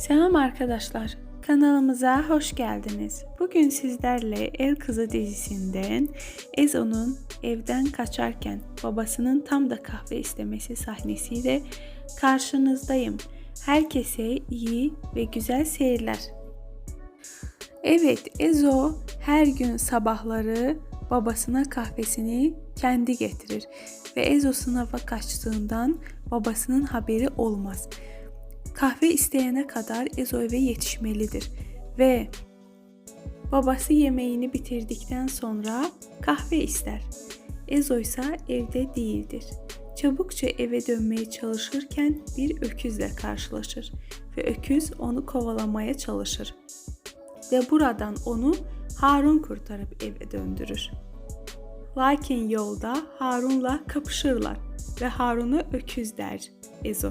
Selam arkadaşlar. Kanalımıza hoş geldiniz. Bugün sizlerle El Kızı dizisinden Ezo'nun evden kaçarken babasının tam da kahve istemesi sahnesiyle karşınızdayım. Herkese iyi ve güzel seyirler. Evet, Ezo her gün sabahları babasına kahvesini kendi getirir ve Ezo sınava kaçtığından babasının haberi olmaz. Kahve isteyene kadar Ezo eve yetişmelidir ve babası yemeğini bitirdikten sonra kahve ister. Ezo ise evde değildir. Çabukça eve dönmeye çalışırken bir öküzle karşılaşır ve öküz onu kovalamaya çalışır ve buradan onu Harun kurtarıp eve döndürür. Lakin yolda Harun'la kapışırlar ve Harun'a öküz der Ezo.